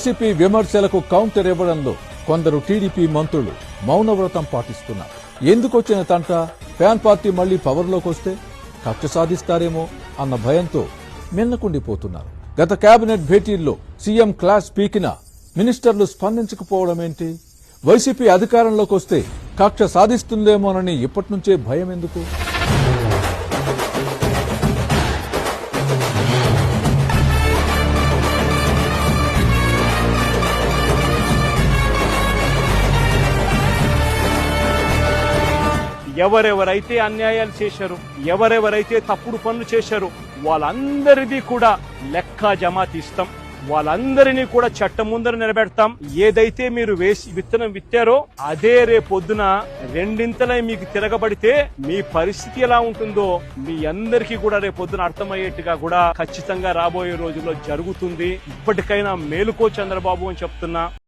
YCP విమర్శలకు counter ఇవ్వడంలో కొందరు టీడీపీ మంత్రులు మౌనవ్రతం పాటిస్తున్నారు. ఎందుకొచ్చిన తంట? ఫ్యాన్ పార్టీ మళ్ళీ పవర్లోకి వస్తే కక్ష సాధిస్తారేమో అన్న భయంతో మిన్నకుండిపోతున్నారు. గత కేబినెట్ భేటీల్లో సీఎం క్లాస్ పీకిన మినిస్టర్లు స్పందించకపోవడమేంటి? వైసీపీ అధికారంలోకి వస్తే కక్ష సాధిస్తుందేమోనని ఇప్పటి నుంచే భయం ఎందుకు ఎవరెవరైతే అన్యాయాలు చేశారు ఎవరెవరైతే తప్పుడు పనులు చేశారు వాళ్ళందరిది కూడా లెక్క జమా తీస్తాం వాళ్ళందరినీ కూడా చట్టం ముందర నిలబెడతాం. ఏదైతే మీరు వేసి విత్తనం విత్తారో అదే రేపొద్దున రెండింతలై మీకు తిరగబడితే మీ పరిస్థితి ఎలా ఉంటుందో మీ అందరికీ కూడా రేపొద్దున అర్థమయ్యేట్టుగా కూడా ఖచ్చితంగా రాబోయే రోజుల్లో జరుగుతుంది. ఇప్పటికైనా మేలుకో చంద్రబాబు అని చెప్తున్నా.